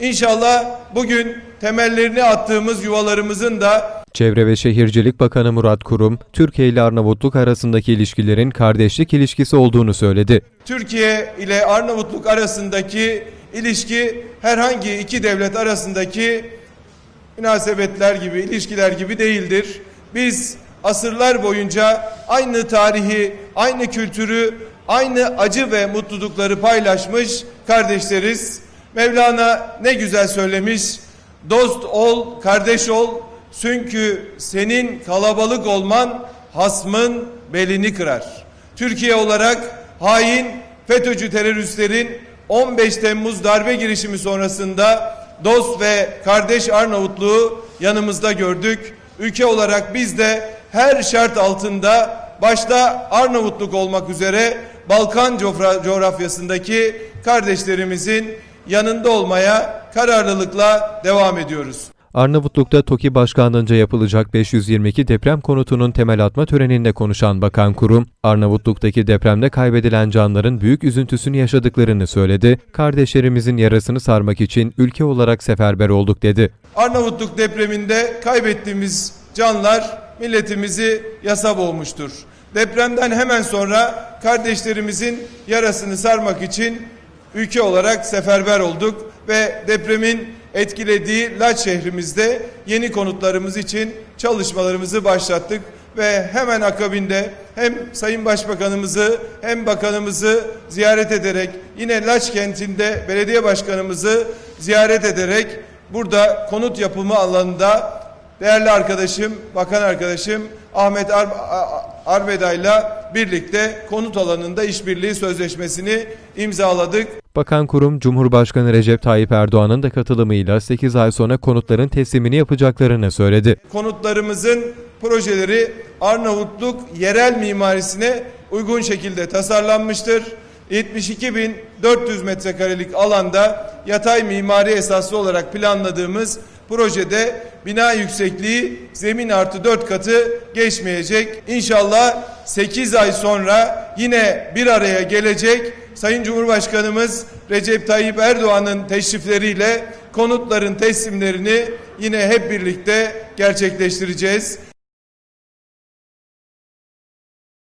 İnşallah bugün temellerini attığımız yuvalarımızın da Çevre ve Şehircilik Bakanı Murat Kurum, Türkiye ile Arnavutluk arasındaki ilişkilerin kardeşlik ilişkisi olduğunu söyledi. Türkiye ile Arnavutluk arasındaki ilişki herhangi iki devlet arasındaki münasebetler gibi, ilişkiler gibi değildir. Biz asırlar boyunca aynı tarihi, aynı kültürü, aynı acı ve mutlulukları paylaşmış kardeşleriz. Mevlana ne güzel söylemiş. Dost ol, kardeş ol. Çünkü senin kalabalık olman hasmın belini kırar. Türkiye olarak hain FETÖ'cü teröristlerin 15 Temmuz darbe girişimi sonrasında dost ve kardeş Arnavutluğu yanımızda gördük. Ülke olarak biz de her şart altında başta Arnavutluk olmak üzere Balkan coğra- coğrafyasındaki kardeşlerimizin yanında olmaya kararlılıkla devam ediyoruz. Arnavutluk'ta TOKİ Başkanlığınca yapılacak 522 deprem konutunun temel atma töreninde konuşan Bakan Kurum, Arnavutluk'taki depremde kaybedilen canların büyük üzüntüsünü yaşadıklarını söyledi, kardeşlerimizin yarasını sarmak için ülke olarak seferber olduk dedi. Arnavutluk depreminde kaybettiğimiz canlar milletimizi yasa boğmuştur. Depremden hemen sonra kardeşlerimizin yarasını sarmak için ülke olarak seferber olduk ve depremin etkilediği Laç şehrimizde yeni konutlarımız için çalışmalarımızı başlattık ve hemen akabinde hem Sayın Başbakanımızı hem bakanımızı ziyaret ederek yine Laç kentinde belediye başkanımızı ziyaret ederek burada konut yapımı alanında değerli arkadaşım, bakan arkadaşım Ahmet Ar Arbeda'yla birlikte konut alanında işbirliği sözleşmesini imzaladık. Bakan Kurum, Cumhurbaşkanı Recep Tayyip Erdoğan'ın da katılımıyla 8 ay sonra konutların teslimini yapacaklarını söyledi. Konutlarımızın projeleri Arnavutluk yerel mimarisine uygun şekilde tasarlanmıştır. 72.400 metrekarelik alanda yatay mimari esaslı olarak planladığımız projede bina yüksekliği zemin artı 4 katı geçmeyecek. İnşallah 8 ay sonra yine bir araya gelecek Sayın Cumhurbaşkanımız Recep Tayyip Erdoğan'ın teşrifleriyle konutların teslimlerini yine hep birlikte gerçekleştireceğiz.